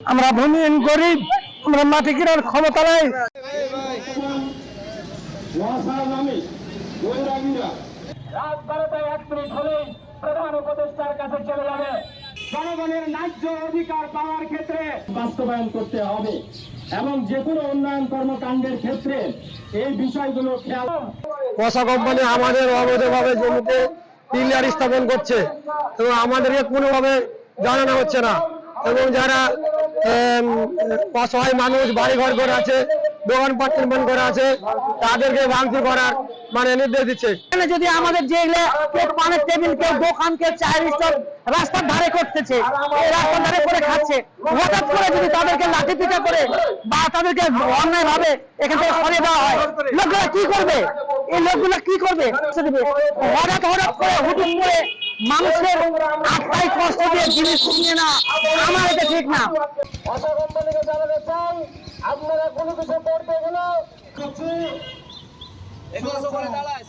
আমরা ভূমিহীন গরিব আমরা মাটি কেনার ক্ষমতা নাই। রাত বারোটায় এক মিনিট হলেই প্রধান উপদেষ্টার কাছে চলে যাবে। জনগণের ন্যায্য অধিকার পাওয়ার ক্ষেত্রে বাস্তবায়ন করতে হবে এবং যে কোনো উন্নয়ন কর্মকাণ্ডের ক্ষেত্রে এই বিষয়গুলো খেয়াল পশা কোম্পানি আমাদের অবৈধভাবে জমিতে পিলার স্থাপন করছে এবং আমাদেরকে কোনোভাবে জানানো হচ্ছে না। এবং যারা অসহায় মানুষ বাড়ি ঘর করে আছে, দোকানপাট নির্মাণ করে আছে, তাদেরকে ভাঙচুর করার মানে নির্দেশ দিচ্ছে। যদি আমাদের যেগুলো পানের টেবিল, কেউ দোকান, কেউ চায়ের স্টল রাস্তার ধারে করতেছে রাস্তার ধারে করে খাচ্ছে, হঠাৎ করে যদি তাদেরকে লাঠি পিঠা করে বা তাদেরকে অন্যায় ভাবে এখান থেকে সরিয়ে দেওয়া হয়, লোকগুলা কি করবে? এই লোকগুলা কি করবে? হঠাৎ হঠাৎ করে হুটুট করে মানুষের আত্মায় কষ্ট দিয়ে জিনিস কিনে না আমার এটা ঠিক না। আশা কোম্পানিকে জানাতে চাই আপনারা কোনো কিছু করতে গেলে এগুলো করে দাঁড়ায়।